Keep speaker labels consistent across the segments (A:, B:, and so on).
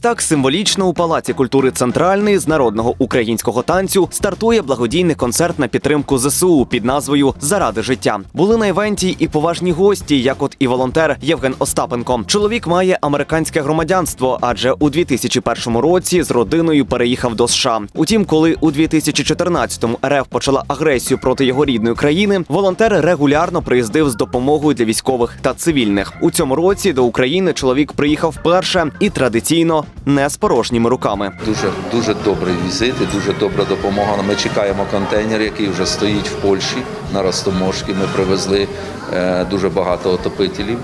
A: Ось так символічно у Палаці культури Центральний з народного українського танцю стартує благодійний концерт на підтримку ЗСУ під назвою Заради життя. Були на івенті і поважні гості, як от і волонтер Євген Остапенко. Чоловік має американське громадянство, адже у 2001 році з родиною переїхав до США. Утім, коли у 2014-му РФ почала агресію проти його рідної країни, волонтер регулярно приїздив з допомогою для військових та цивільних. У цьому році до України чоловік приїхав вперше і традиційно не з порожніми руками.
B: Дуже дуже добрий візит і дуже добра допомога. Ми чекаємо контейнер, який вже стоїть в Польщі на Ростомошці. Ми привезли е, дуже багато отопителів.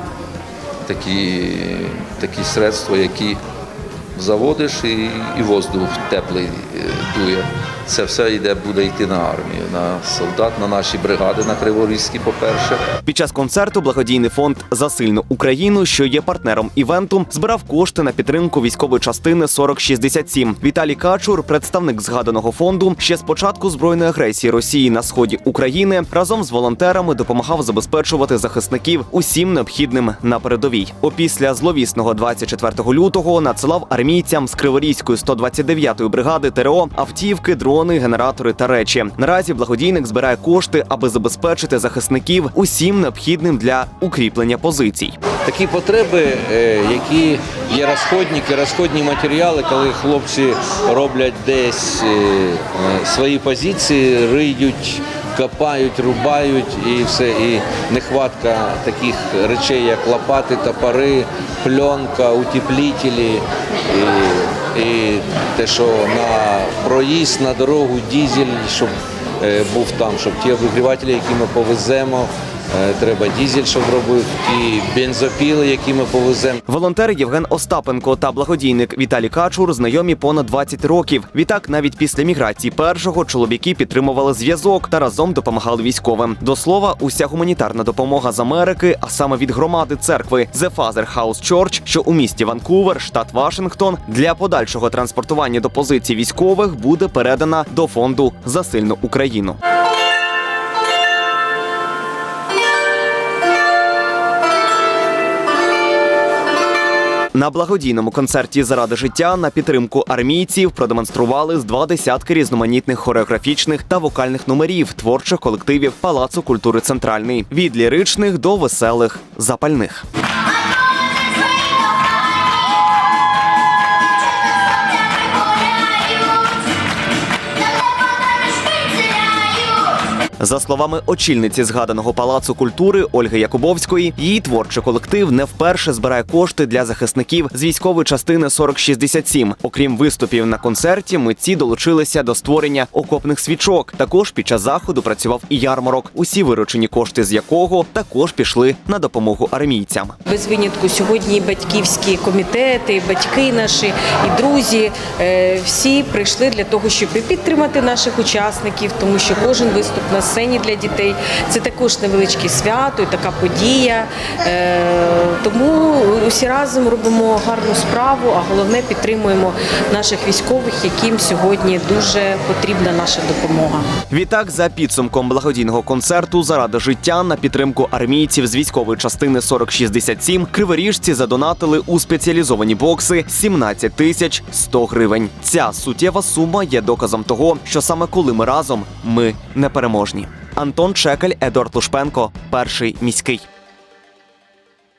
B: Такі, такі средства, які заводиш і, і воздух теплий е, дує. Це все йде, буде йти на армію, на солдат, на наші бригади, на Криворізькі, по-перше.
A: Під час концерту благодійний фонд за сильну Україну, що є партнером івенту, збирав кошти на підтримку військової частини 4067. Віталій Качур, представник згаданого фонду, ще з початку збройної агресії Росії на сході України, разом з волонтерами допомагав забезпечувати захисників усім необхідним на передовій. Опісля зловісного 24 лютого надсилав армійцям з Криворізької 129-ї бригади ТРО автівки, дрони, генератори та речі. Наразі благодійник збирає кошти, аби забезпечити захисників усім необхідним для укріплення позицій.
C: такі потреби, е, які є розходники, розходні матеріали, коли хлопці роблять десь е, е, свої позиції, риють, копають, рубають і все. І нехватка таких речей, як лопати, топори, пленка, утеплітелі. І, і те, що на проїзд, на дорогу, дізель, щоб е, був там, щоб ті обігрівателі, які ми повеземо, треба дізель, щоб робив, і бензопіли, які ми повеземо.
A: Волонтер Євген Остапенко та благодійник Віталій Качур знайомі понад 20 років. Відтак, навіть після міграції першого чоловіки підтримували зв'язок та разом допомагали військовим. До слова, уся гуманітарна допомога з Америки, а саме від громади церкви The Father House Church, що у місті Ванкувер, штат Вашингтон, для подальшого транспортування до позицій військових буде передана до фонду за сильну Україну. На благодійному концерті заради життя на підтримку армійців продемонстрували з два десятки різноманітних хореографічних та вокальних номерів творчих колективів Палацу культури Центральний від ліричних до веселих запальних. За словами очільниці згаданого палацу культури Ольги Якубовської, її творчий колектив не вперше збирає кошти для захисників з військової частини 4067. Окрім виступів на концерті, митці долучилися до створення окопних свічок. Також під час заходу працював і ярмарок. Усі виручені кошти з якого також пішли на допомогу армійцям.
D: Без винятку сьогодні батьківські комітети, батьки наші, і друзі е, всі прийшли для того, щоб підтримати наших учасників, тому що кожен виступ на сцені для дітей це також невеличке свято, така подія. Е, Тому усі разом робимо гарну справу, а головне підтримуємо наших військових, яким сьогодні дуже потрібна наша допомога.
A: Відтак, за підсумком благодійного концерту заради життя на підтримку армійців з військової частини 4067 криворіжці задонатили у спеціалізовані бокси 17 тисяч 100 гривень. Ця суттєва сума є доказом того, що саме коли ми разом, ми непереможні. Антон Чекель, Едуард Лушпенко, перший міський.